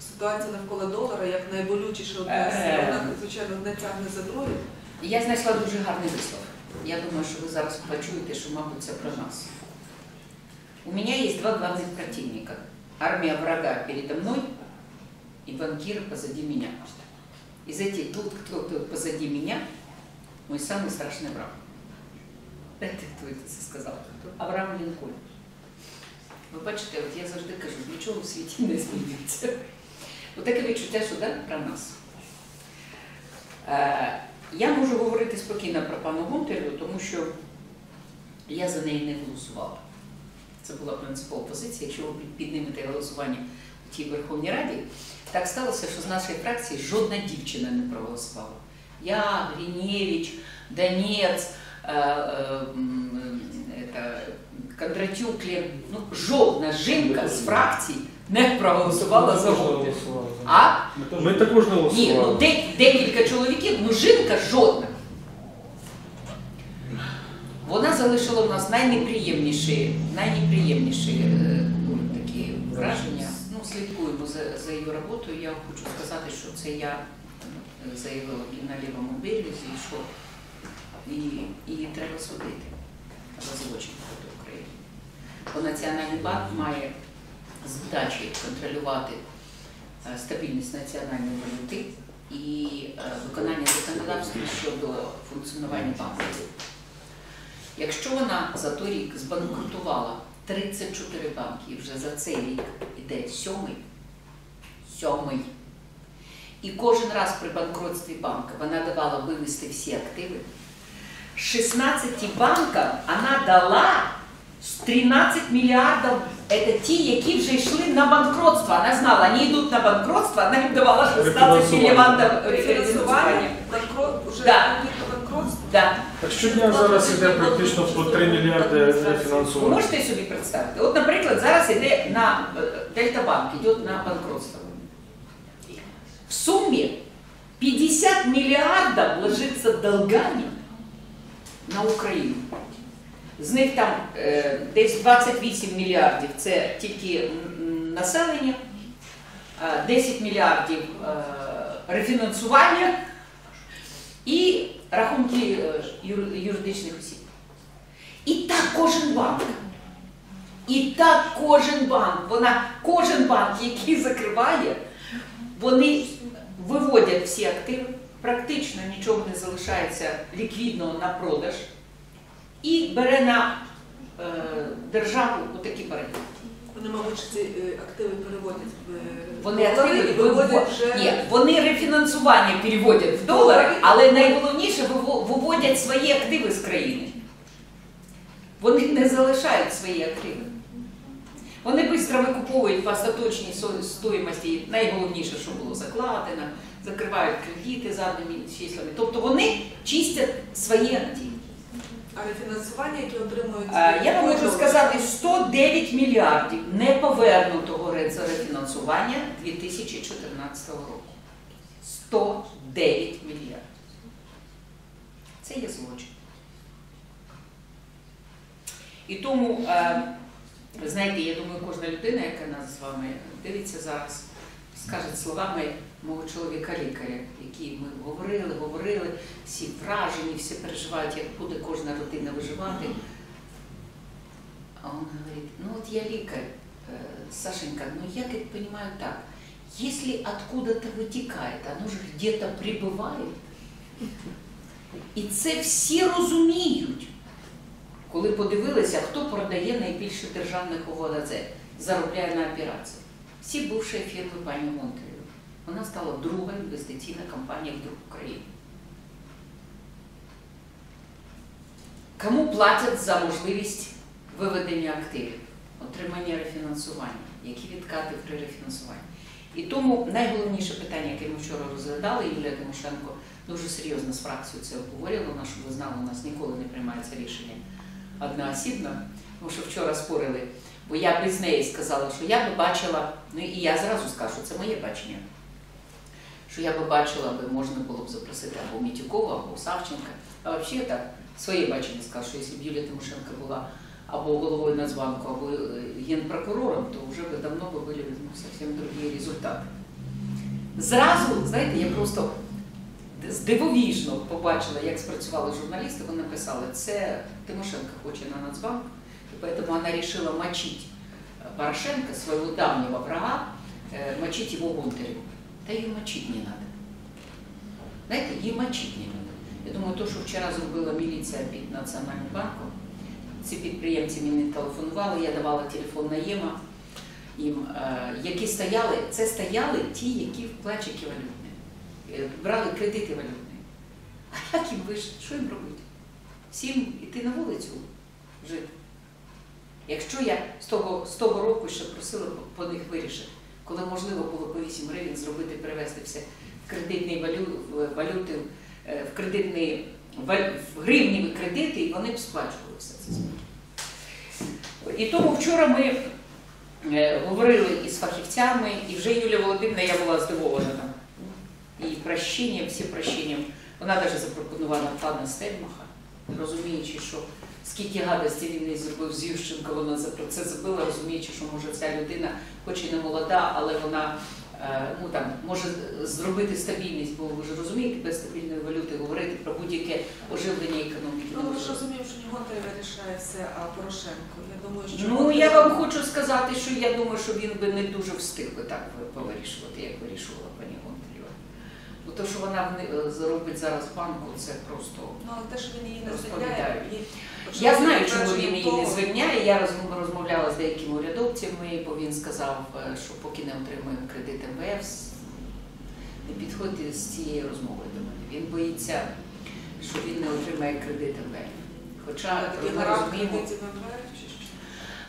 ситуація навколо долара як найболючіша одна Е, з вона, звичайно, не тягне за друге. Я знайшла дуже гарний вислов. Я думаю, що ви зараз почуєте, що, мабуть, це про нас. У меня есть два главных противника. Армия врага передо мной и банкиры позади меня. Из этих двух, кто, кто позади меня, мой самый страшный враг. Знаєте, хто це сказав? Авраам Лінкольн. Ви бачите, от я завжди кажу, нічого в світі не змінюється. Отаке відчуття, що про нас. Е, я можу говорити спокійно про пану Гонтареву, тому що я за неї не голосувала. Це була принципова позиція. Якщо ви піднімете голосування в тій Верховній Раді, так сталося, що з нашої фракції жодна дівчина не проголосувала. Я, Гриневич, Донець, е, е, Кондратюк, ну, жодна жінка з фракцій не проголосувала за Гонтареву. А? Ми також не Ні, ну голосували. де, декілька чоловіків, ну жінка жодна. Вона залишила в нас найнеприємніші, найнеприємніші е, ну, такі враження. Ну, слідкуємо за, за її роботою. Я хочу сказати, що це я е, заявила і на лівому березі, і що і, і треба судити за злочин проти України. Бо Національний банк має задачі контролювати е, стабільність національної валюти і е, виконання законодавства щодо функціонування банків. Якщо вона за той рік збанкрутувала 34 банки, і вже за цей рік іде сьомий, сьомий, і кожен раз при банкротстві банка вона давала вивести всі активи, 16 банкам вона дала 13 мільярдів, це ті, які вже йшли на банкротство. Вона знала, вони йдуть на банкротство, вона їм давала 16 Рефінансування. мільярдів Фінансування банкрот вже Да. да. банкротство. Да. Так щодня зараз іде практично по 3 мільярди рефінансування. можете собі представити? От, наприклад, зараз іде на е, Дельтабанк, йде на банкротство. В сумі 50 мільярдів ложиться долгами на Україну. З них там е, десь 28 мільярдів це тільки населення, е, 10 мільярдів е, рефінансування і рахунки е, юридичних осіб. І так кожен банк. І так кожен банк. Вона, кожен банк, який закриває, вони виводять всі активи, практично нічого не залишається ліквідного на продаж і бере на е, державу отакі борги. Вони, мабуть, ці е, активи переводять в е, Вони активи і виводять вже Ні, вони рефінансування переводять в долари, але найголовніше виводять свої активи з країни. Вони не залишають свої активи. Вони швидко викуповують по остаточній стоїмості найголовніше, що було закладено, закривають кредити задними числами. Тобто вони чистять свої активи. А рефінансування, які отримують Е, Я вам можу сказати 109 мільярдів неповернутого рефінансування 2014 року. 109 мільярдів. Це є злочин. І тому, е, знаєте, я думаю, кожна людина, яка нас з вами дивиться зараз, скаже словами мого чоловіка-лікаря, які ми говорили, говорили, всі вражені, всі переживають, як буде кожна родина виживати. А он говорит, ну вот я лекарь, э, Сашенька, ну я, говорит, понимаю так, если откуда-то вытекает, оно же где-то прибывает. І це всі розуміють, коли подивилися, хто продає найбільше державних ОВДЗ, заробляє на операції. Всі бувші фірми пані Монтарєвої. Вона стала друга інвестиційна компанія вдруг України. Кому платять за можливість виведення активів, отримання рефінансування, які відкати при рефінансуванні. І тому найголовніше питання, яке ми вчора розглядали, Юлія Тимошенко дуже серйозно з фракцією це обговорювала, вона, щоб ви знали, у нас ніколи не приймається рішення одноосібно, тому що вчора спорили, бо я без неї сказала, що я би бачила, ну і я зразу скажу, це моє бачення, що я би бачила, би можна було б запросити або Мітюкова, або Савченка, а взагалі так, своє бачення скажу, що якщо б Юлія Тимошенко була або головою Нацбанку, або е, генпрокурором, то вже би давно би були ну, зовсім другі результати. зразу, знаєте, я просто здивовіжно побачила, як спрацювали журналісти, вони написали, це Тимошенко хоче на Нацбанк, і поэтому вона вирішила мочить Порошенко, своего давнего врага, э, мочить его Гонтареву. Та її мочить не надо. Знаєте, її мочить не надо. Я думаю, то, що вчора зробила міліція під Національним банком, ці підприємці мені телефонували, я давала телефон на ЄМА їм, е, які стояли, це стояли ті, які вкладчики валютні, е, брали кредити валютні. А як їм вийшли? Що їм робити? Всім йти на вулицю жити. Якщо я з того, з того року ще просила по них вирішити, коли можливо було по 8 гривень зробити, перевести все в кредитні валю, в валюти, е, в кредитні валь- в гривневі кредити, і вони б сплачували все це. І тому вчора ми е, говорили із фахівцями, і вже Юлія Володимирівна, я була здивована. І прощення, всі прощення. Вона навіть запропонувала пана Стельмаха, розуміючи, що скільки гадості він не зробив з Ющенко, вона за про це забила, розуміючи, що може ця людина, хоч і не молода, але вона е, ну, там, може зробити стабільність, бо ви ж розумієте, без стабільної валюти говорити про будь-яке оживлення економіки. Ну, ми ж розуміємо, що не Гонтарева рішає все, а Порошенко. Я думаю, що Ну, я вам хочу сказати, що я думаю, що він би не дуже встиг би так повирішувати, як вирішувала пані Гонтарєва. Бо те, що вона зробить зараз банку, це просто. Ну, але те, що він її не звільняє, Я знаю, чому він її не звільняє. Я розмовляла з деякими урядовцями, бо він сказав, е, що поки не отримуємо кредит МВФ, не підходьте з цією розмовою до мене. Він боїться, що він не отримає кредит МВФ. Хоча ми розуміємо.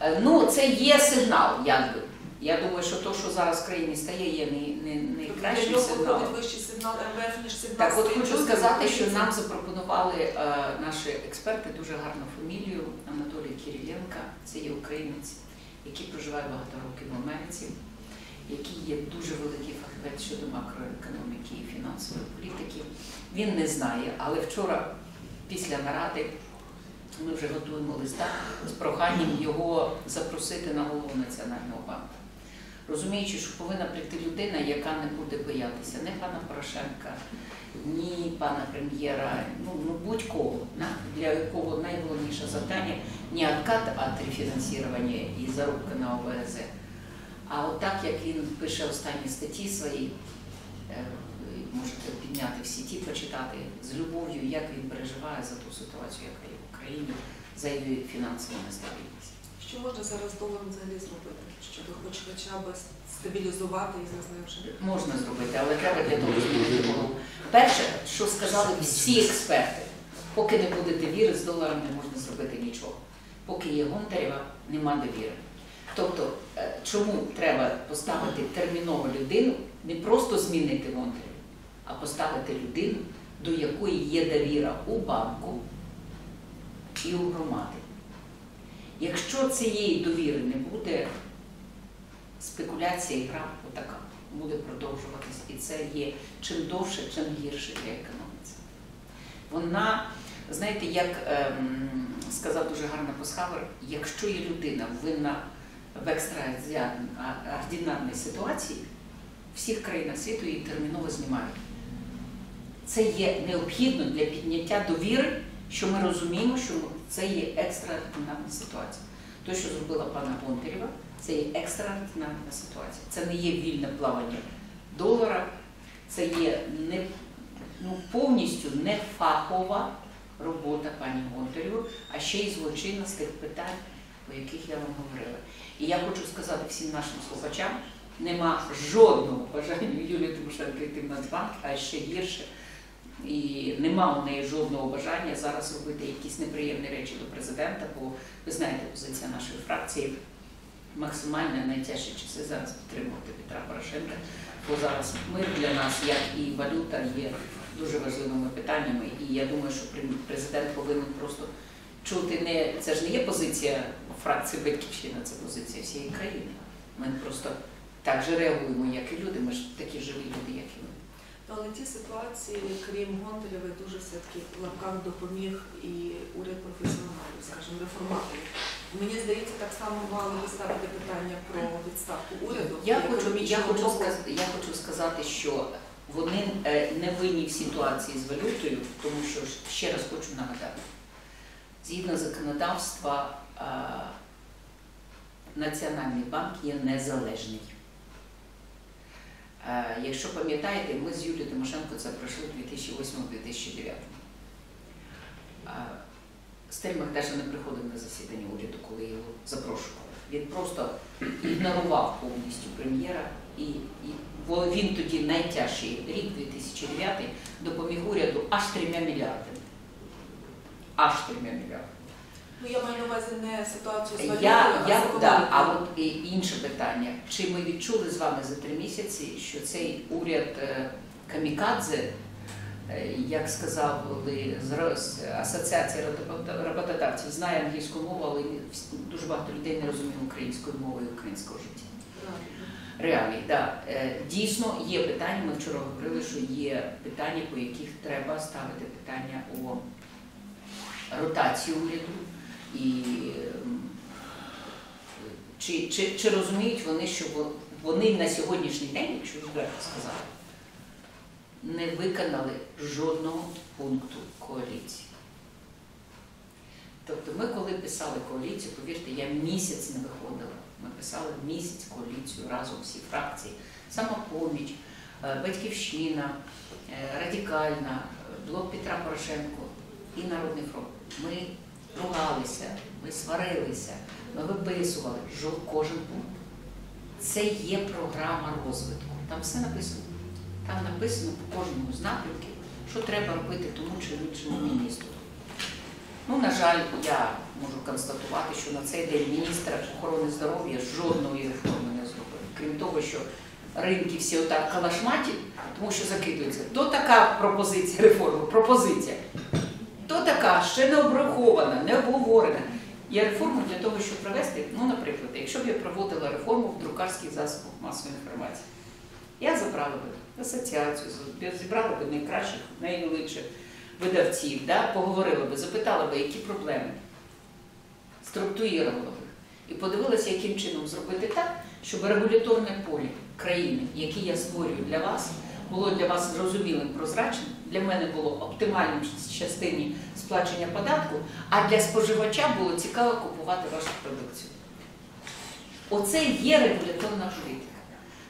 Е, Ну, це є сигнал, якби. Я думаю, що те, що зараз в країні стає, є не, не, не Тобто сигналом. сигнал сигнал Так, от хочу сказати, що нам запропонували е, наші експерти дуже гарну фамілію Анатолій Кириленко. Це є українець, який проживає багато років в Америці, який є дуже великий фахівець щодо макроекономіки і фінансової політики. Він не знає, але вчора, після наради, ми вже готуємо листа з проханням його запросити на голову Національного банку. Розуміючи, що повинна прийти людина, яка не буде боятися ні пана Порошенка, ні пана прем'єра, ну, ну будь-кого, для якого найголовніше завдання не откат від рефінансування і заробка на ОБС, а от так, як він пише останні статті свої, е, можете підняти в сіті, почитати з любов'ю, як він переживає за ту ситуацію, яка є в Україні, за її фінансову нестабільність. Що можна зараз доларом взагалі зробити, щоб хоч хоча б стабілізувати і зазнавши? Можна зробити, але треба для того змінити голову. Перше, що сказали всі експерти, поки не буде довіри, з доларом не можна зробити нічого. Поки є Гонтарєва, нема довіри. Тобто, е, чому треба поставити терміново людину, не просто змінити Гонтарєва, а поставити людину, до якої є довіра у банку і у громади. Якщо цієї довіри не буде, спекуляція і гра отака буде продовжуватись. І це є чим довше, чим гірше для економіці. Вона, знаєте, як ем, сказав дуже гарно Пасхавер, якщо є людина винна в екстраординарній ситуації, всіх країнах світу її терміново знімають. Це є необхідно для підняття довіри, що ми розуміємо, що це є екстраординарна ситуація. Те, що зробила пана Гонтарєва, це є екстраординарна ситуація. Це не є вільне плавання долара, це є не, ну, повністю не фахова робота пані Гонтарєвої, а ще й злочинна з тих питань, про яких я вам говорила. І я хочу сказати всім нашим слухачам, нема жодного бажання Юлії Тимошенко йти в Нацбанк, а ще гірше. І нема у неї жодного бажання зараз робити якісь неприємні речі до президента, бо ви знаєте, позиція нашої фракції максимально найтяжчі часи зараз підтримувати Петра Порошенка, бо зараз мир для нас, як і валюта, є дуже важливими питаннями. І я думаю, що президент повинен просто чути не це ж не є позиція фракції Батьківщина, це позиція всієї країни. Ми просто так же реагуємо, як і люди. Ми ж такі живі люди, як і ми. Але ті ситуації, крім Гонтарєвої, дуже все-таки в лапках допоміг і уряд професіоналів, скажімо, реформаторів. Мені здається, так само мали ви ставити питання про відставку уряду. Я хочу, я, хочу сказати, я хочу сказати, що вони е, не винні в ситуації з валютою, тому що ще раз хочу нагадати, згідно законодавства, Національний банк є незалежний. Е, Якщо пам'ятаєте, ми з Юлією Тимошенко це пройшли у 2008-2009. Е, Стельмах навіть не приходив на засідання уряду, коли його запрошували. Він просто ігнорував повністю прем'єра, і, і він тоді найтяжчий рік, 2009, допоміг уряду аж трьома мільярдами. Аж трьома мільярдами. Ну я маю на увазі не ситуацію з валютою, Я, а я, з да, а економікою. от і інше питання. Чи ми відчули з вами за три місяці, що цей уряд е, камікадзе, е, як сказав Асоціація робота- роботодавців, знає англійську мову, але всі- дуже багато людей не розуміє української мови і українського життя. Реалії, да. Е, Дійсно, є питання. Ми вчора говорили, що є питання, по яких треба ставити питання о ротації уряду. І чи, чи, чи розуміють вони, що вони на сьогоднішній день, якщо відверто сказати, не виконали жодного пункту коаліції. Тобто ми, коли писали коаліцію, повірте, я місяць не виходила. Ми писали місяць коаліцію разом всі фракції. Самопоміч, е, Батьківщина, е, Радикальна, е, Блок Петра Порошенко і Народний фронт. Ми ругалися, ми сварилися, ми виписували кожен пункт. Це є програма розвитку. Там все написано. Там написано по кожному з напрямків, що треба робити тому чи іншому міністру. Ну, на жаль, я можу констатувати, що на цей день міністр охорони здоров'я жодної реформи не зробив. Крім того, що ринки всі отак калашматі, тому що закидуються. То така пропозиція реформи, пропозиція. Така ще не обрахована, не обговорена. Є реформа для того, щоб провести, ну, наприклад, якщо б я проводила реформу в друкарських засобах масової інформації, я забрала би асоціацію, зібрала би найкращих, найлучших видавців, да, поговорила би, запитала би, які проблеми, структурувала би і подивилася, яким чином зробити так, щоб регуляторне поле країни, яке я створюю для вас, було для вас зрозумілим, прозрачним, для мене було оптимальним в частині сплачення податку, а для споживача було цікаво купувати вашу продукцію. Оце є регуляторна політика.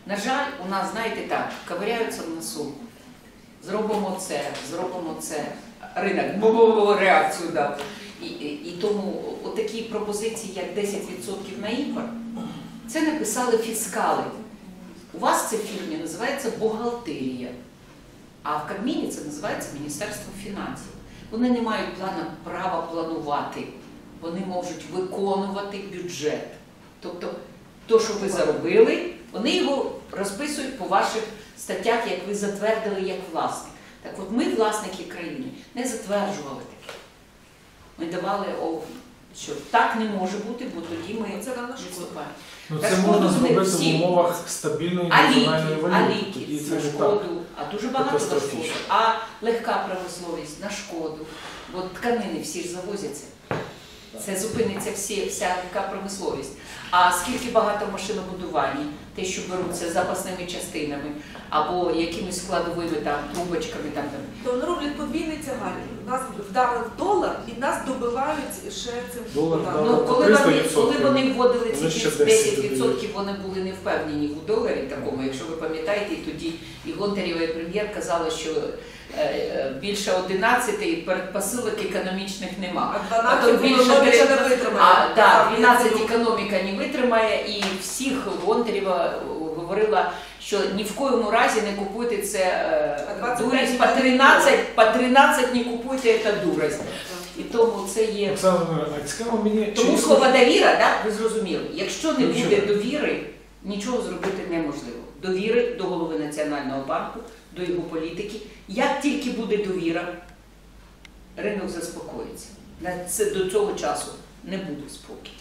На жаль, у нас, знаєте, так, ковиряються в носу. Зробимо це, зробимо це. Ринок реакцію дав. І, і, і тому отакі пропозиції, як 10% на імпорт, це написали фіскали. У вас це в фірмі називається бухгалтерія, а в Кабміні це називається Міністерство фінансів. Вони не мають плану права планувати, вони можуть виконувати бюджет. Тобто, то, що ви заробили, вони його розписують по ваших статтях, як ви затвердили як власник. Так от ми, власники країни, не затверджували таке. Ми давали, о, що так не може бути, бо тоді ми Це відступаємо. Ну, це можна зробити в умовах стабільної А ліки, а ліки це шкоду, а дуже багато на шкоду, а легка промисловість на шкоду. Бо тканини всі ж завозяться. Це зупиниться всі, вся легка промисловість. А скільки багато в машинобудуванні, те, що беруться запасними частинами або якимись складовими там трубочками, там, там То вони роблять подвійний тягар. Нас вдарив долар і нас добивають ще цим Долар. Ну, коли вони, коли вони вводили ці ще 10%, вони були не впевнені в доларі такому. Якщо ви пам'ятаєте, і тоді і Гонтарєва, і прем'єр казали, що більше 11 і передпосилок економічних нема. А А то 12 було більше не витримає. а, да, 12 економіка не витримає, і всіх Гонтарєва говорила, що ні в коєму разі не купуйте це е, А 25 дурість, по 13, по 13 не купуйте це дурость. І тому це є Оксана цікаво мені, тому чи слово довіра, да, ви зрозуміли. Якщо не буде довіри, нічого зробити неможливо. Довіри до голови Національного банку, до його політики. Як тільки буде довіра, ринок заспокоїться. До цього часу не буде спокій.